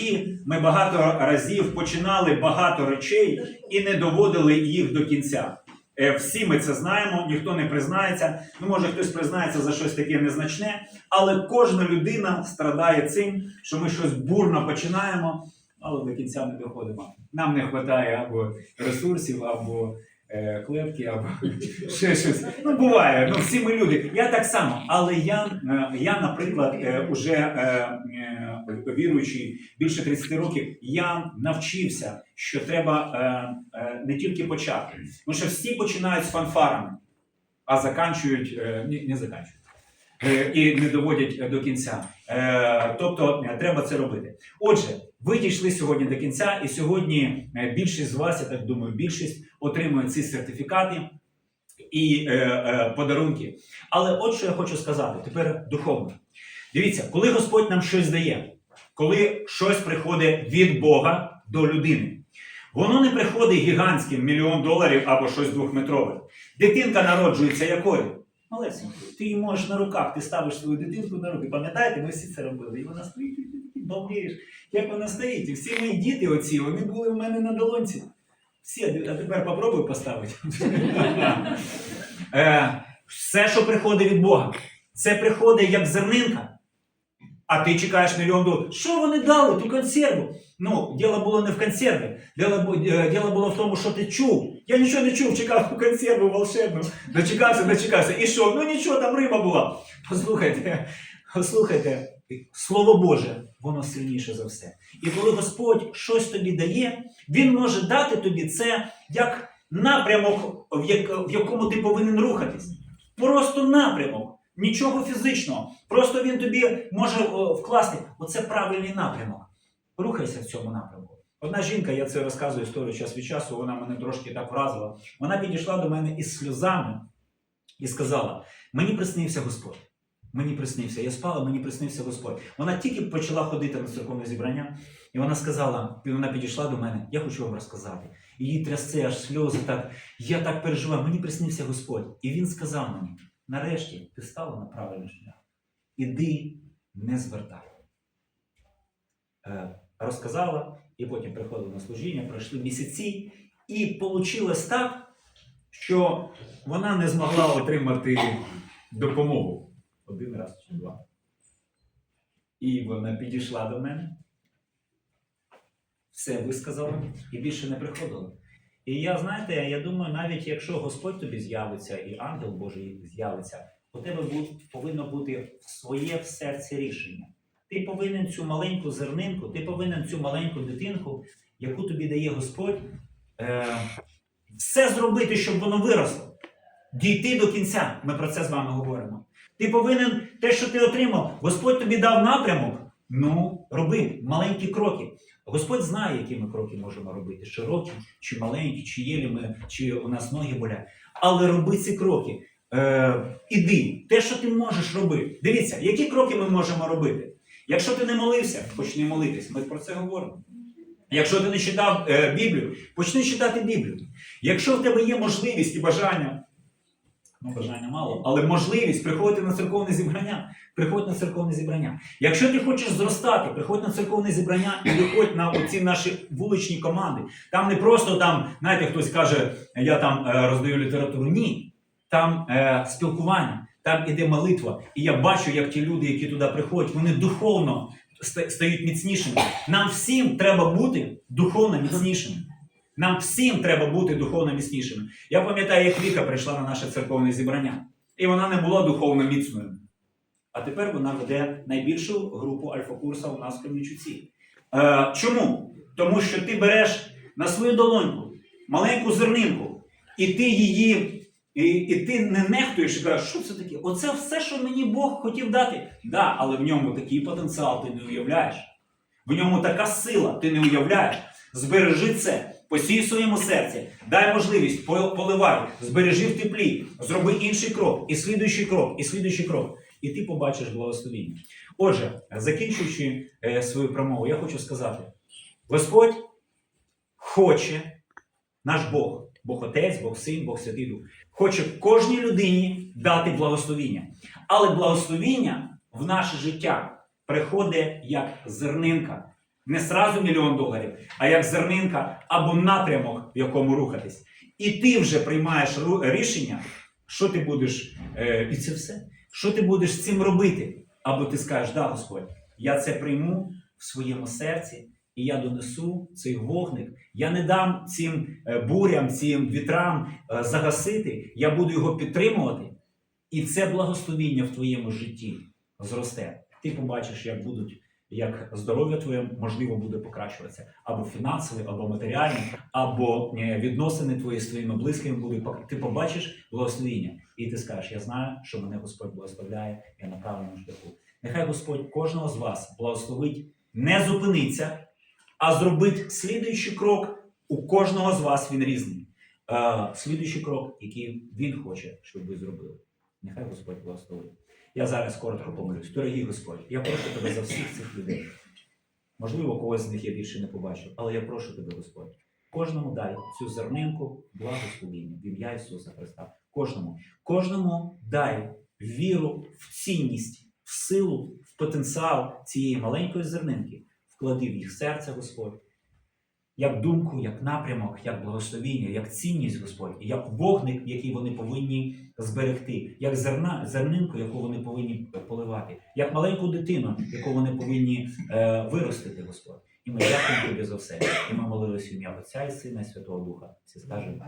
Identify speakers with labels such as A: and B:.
A: житті ми багато разів починали багато речей і не доводили їх до кінця. Е, Всі ми це знаємо, ніхто не признається. Ну, може, хтось признається за щось таке незначне, але кожна людина страдає цим, що ми щось бурно починаємо, але до кінця не доходимо. Нам не вистачає або ресурсів, або клепки, або ще щось. Ну, буває, ну всі ми люди. Я так само. Але я, е, я наприклад, е, уже е, е, віруючий більше 30 років, я навчився, що треба е, е, не тільки почати. Тому що всі починають з фанфарами, а заканчують, е, ні, не заканчують. Е, І не доводять е, до кінця. Е, Тобто е, треба це робити. Отже, ви дійшли сьогодні до кінця, і сьогодні е, більшість з вас, я так думаю, більшість отримує ці сертифікати і е, е, подарунки. Але от що я хочу сказати тепер духовно. Дивіться, коли Господь нам щось дає, коли щось приходить від Бога до людини, воно не приходить гігантським мільйон доларів або щось двохметрове. Дитинка народжується якою? Малесенькою. Ти її можеш на руках, ти ставиш свою дитинку на руки. Пам'ятаєте, ми всі це робили. І вона стоїть, балдієш, як вона стоїть. Всі мої діти оці, вони були в мене на долонці. Всі, а тепер попробуй поставити. Е, Все, що приходить від Бога, це приходить як зернинка. А ти чекаєш мільйон доларів. Що вони дали? Ту консерву. Ну, діло було не в консерві. Діло, е, було в тому, що ти чув. Я нічого не чув, чекав консерву волшебну. Дочекався, дочекався. І що? Ну нічого, там риба була. Послухайте, послухайте, Слово Боже, воно сильніше за все. І коли Господь щось тобі дає, Він може дати тобі це як напрямок, в, якому ти повинен рухатись. Просто напрямок. Нічого фізичного. Просто він тобі може вкласти. Оце правильний напрямок. Рухайся в цьому напрямку. Одна жінка, я це розказую історію час від часу, вона мене трошки так вразила. Вона підійшла до мене із сльозами і сказала: Мені приснився Господь. Мені приснився. Я спала, мені приснився Господь. Вона тільки почала ходити на церковне зібрання, і вона сказала: і вона підійшла до мене, я хочу вам розказати. Її трясце, аж сльози так. Я так переживаю, мені приснився Господь. І він сказав мені: нарешті ти стала на правильний шлях. Іди, не звертай. Е, розказала, і потім приходила на служіння, пройшли місяці, і вийшло так, що вона не змогла отримати допомогу один раз чи два. І вона підійшла до мене, все висказала і більше не приходила. І я, знаєте, я думаю, навіть якщо Господь тобі з'явиться і ангел Божий з'явиться, у тебе повинно бути своє в серці рішення. Ти повинен цю маленьку зернинку, ти повинен цю маленьку дитинку, яку тобі дає Господь, е, все зробити, щоб воно виросло. Дійти до кінця. Ми про це з вами говоримо. Ти повинен те, що ти отримав, Господь тобі дав напрямок. Ну, роби маленькі кроки. Господь знає, які ми кроки можемо робити: широкі, чи маленькі, чи єлі ми, чи у нас ноги болять. Але роби ці кроки. Е, іди, те, що ти можеш робити. Дивіться, які кроки ми можемо робити. Якщо ти не молився, почни молитись. Ми про це говоримо. Якщо ти не читав е, Біблію, почни читати Біблію. Якщо в тебе є можливість і бажання, ну бажання мало, але можливість приходити на церковне зібрання, приходь на церковне зібрання. Якщо ти хочеш зростати, приходь на церковне зібрання і виходь на оці наші вуличні команди. Там не просто там, знаєте, хтось каже, я там е, роздаю літературу. Ні. Там е, спілкування, там іде молитва. І я бачу, як ті люди, які туди приходять, вони духовно стають міцнішими. Нам всім треба бути духовно міцнішими. Нам всім треба бути духовно міцнішими. Я пам'ятаю, як Віка прийшла на наше церковне зібрання, і вона не була духовно міцною. А тепер вона веде найбільшу групу альфа-курса у нас в Кремлічуці. Е, чому? Тому що ти береш на свою долоньку маленьку зернинку, і ти її. І, і ти не нехтуєш і кажеш, що це таке? Оце все, що мені Бог хотів дати. Да, але в ньому такий потенціал ти не уявляєш. В ньому така сила, ти не уявляєш. Збережи це, посій в своєму серці, дай можливість, поливай, збережи в теплі, зроби інший крок, і слідуючий крок, і слідуючий крок. І ти побачиш благословіння. Отже, закінчуючи е, свою промову, я хочу сказати: Господь хоче, наш Бог, Бог Отець, Бог Син, Бог Святий Дух, хоче кожній людині дати благословіння. Але благословіння в наше життя приходить як зернинка. Не сразу мільйон доларів, а як зернинка або напрямок, в якому рухатись. І ти вже приймаєш рішення, що ти будеш, е, і це все. Що ти будеш з цим робити? Або ти скажеш, да, Господь, я це прийму в своєму серці, і я донесу цей вогник. Я не дам цим е, бурям, цим вітрам е, загасити, я буду його підтримувати. І це благословіння в твоєму житті зросте. Ти побачиш, як будуть, як здоров'я твоє можливо буде покращуватися, або фінансове, або матеріальне, або е, відносини твої з твоїми близькими будуть. Ти побачиш благословіння, і ти скажеш: Я знаю, що мене Господь благословляє, я на правильному шляху. Нехай Господь кожного з вас благословить, не зупиниться, а зробить слідуючий крок. У кожного з вас він різний. Е, слідуючий крок, який він хоче, щоб ви зробили. Нехай Господь благословить. Я зараз коротко помилюсь. Дорогий Господь, я прошу тебе за всіх цих людей. Можливо, когось з них я більше не побачив, але я прошу тебе, Господь. Кожному дай цю зернинку благословіння в ім'я Ісуса Христа. Кожному. Кожному дай віру в цінність, в силу, в потенціал цієї маленької зернинки. Вклади в їх серце, Господь. Як думку, як напрямок, як благословіння, як цінність, Господь, як вогник, який вони повинні зберегти, як зерна, зернинку, яку вони повинні поливати, як маленьку дитину, яку вони повинні е, виростити, Господь. І ми дякуємо тобі за все. І ми молилися ім'я Отця і Сина і Святого Духа. Всі скажемо.